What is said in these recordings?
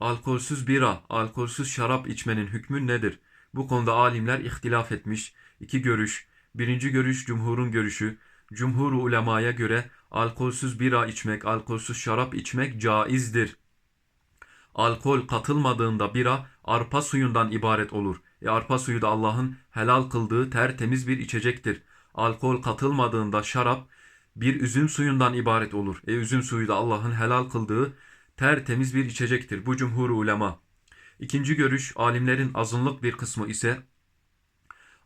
Alkolsüz bira, alkolsüz şarap içmenin hükmü nedir? Bu konuda alimler ihtilaf etmiş. İki görüş. Birinci görüş cumhurun görüşü. Cumhur ulemaya göre alkolsüz bira içmek, alkolsüz şarap içmek caizdir. Alkol katılmadığında bira arpa suyundan ibaret olur. E arpa suyu da Allah'ın helal kıldığı tertemiz bir içecektir. Alkol katılmadığında şarap bir üzüm suyundan ibaret olur. E üzüm suyu da Allah'ın helal kıldığı tertemiz bir içecektir. Bu cumhur ulema. İkinci görüş alimlerin azınlık bir kısmı ise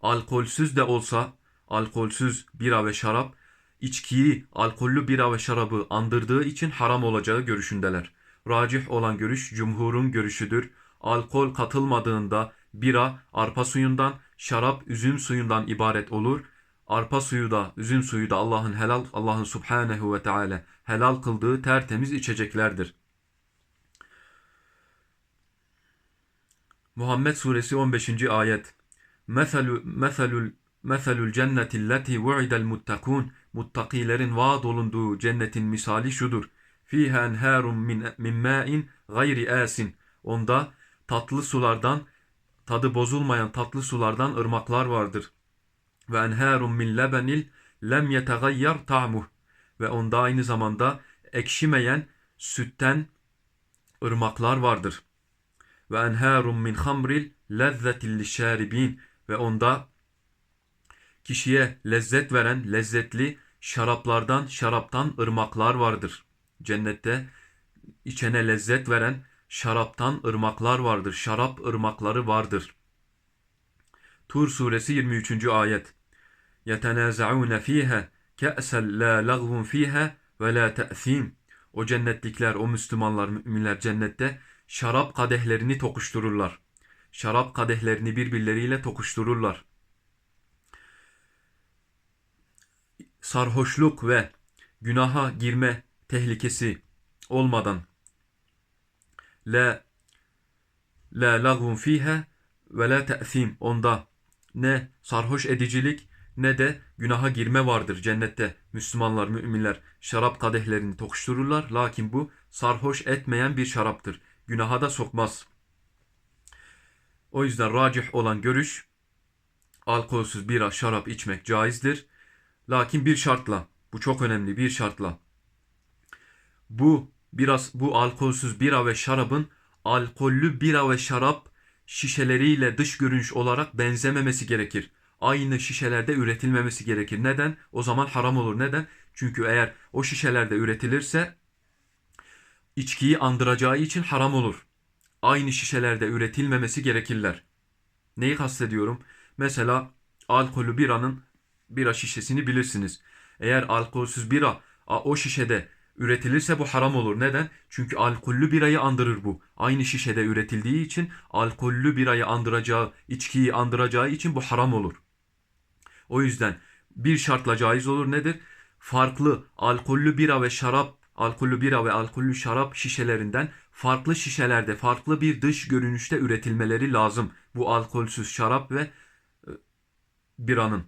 alkolsüz de olsa alkolsüz bira ve şarap içkiyi alkollü bira ve şarabı andırdığı için haram olacağı görüşündeler. Racih olan görüş cumhurun görüşüdür. Alkol katılmadığında bira arpa suyundan, şarap üzüm suyundan ibaret olur. Arpa suyu da, üzüm suyu da Allah'ın helal, Allah'ın subhanehu ve teala helal kıldığı tertemiz içeceklerdir. Muhammed Suresi 15. ayet. Meselu meselul meselul cenneti lleti vu'idel muttakun. Muttakilerin vaad olunduğu cennetin misali şudur. Fiha enharun min, min ma'in gayri asin. Onda tatlı sulardan, tadı bozulmayan tatlı sulardan ırmaklar vardır. Ve enharun min lebenil lem yetegayyar ta'muh. Ve onda aynı zamanda ekşimeyen sütten ırmaklar vardır. Ve enharun min hamril lezzetil lişaribin. Ve onda kişiye lezzet veren lezzetli şaraplardan, şaraptan ırmaklar vardır. Cennette içene lezzet veren şaraptan ırmaklar vardır. Şarap ırmakları vardır. Tur suresi 23. ayet. Yetenazaun fiha ke'sel la lagvun fiha ve la te'thim. O cennetlikler, o Müslümanlar, müminler cennette şarap kadehlerini tokuştururlar. Şarap kadehlerini birbirleriyle tokuştururlar. Sarhoşluk ve günaha girme tehlikesi olmadan la la lagvun fiha ve la te'thim onda ne sarhoş edicilik ne de günaha girme vardır cennette. Müslümanlar, müminler şarap kadehlerini tokuştururlar. Lakin bu sarhoş etmeyen bir şaraptır. Günaha da sokmaz. O yüzden racih olan görüş alkolsüz bira, şarap içmek caizdir. Lakin bir şartla, bu çok önemli bir şartla. Bu biraz bu alkolsüz bira ve şarabın alkollü bira ve şarap şişeleriyle dış görünüş olarak benzememesi gerekir. Aynı şişelerde üretilmemesi gerekir. Neden? O zaman haram olur. Neden? Çünkü eğer o şişelerde üretilirse içkiyi andıracağı için haram olur. Aynı şişelerde üretilmemesi gerekirler. Neyi kastediyorum? Mesela alkolü biranın bira şişesini bilirsiniz. Eğer alkolsüz bira o şişede üretilirse bu haram olur. Neden? Çünkü alkollü birayı andırır bu. Aynı şişede üretildiği için alkollü birayı andıracağı, içkiyi andıracağı için bu haram olur. O yüzden bir şartla caiz olur nedir? Farklı alkollü bira ve şarap, alkollü bira ve alkollü şarap şişelerinden farklı şişelerde, farklı bir dış görünüşte üretilmeleri lazım. Bu alkolsüz şarap ve e, biranın.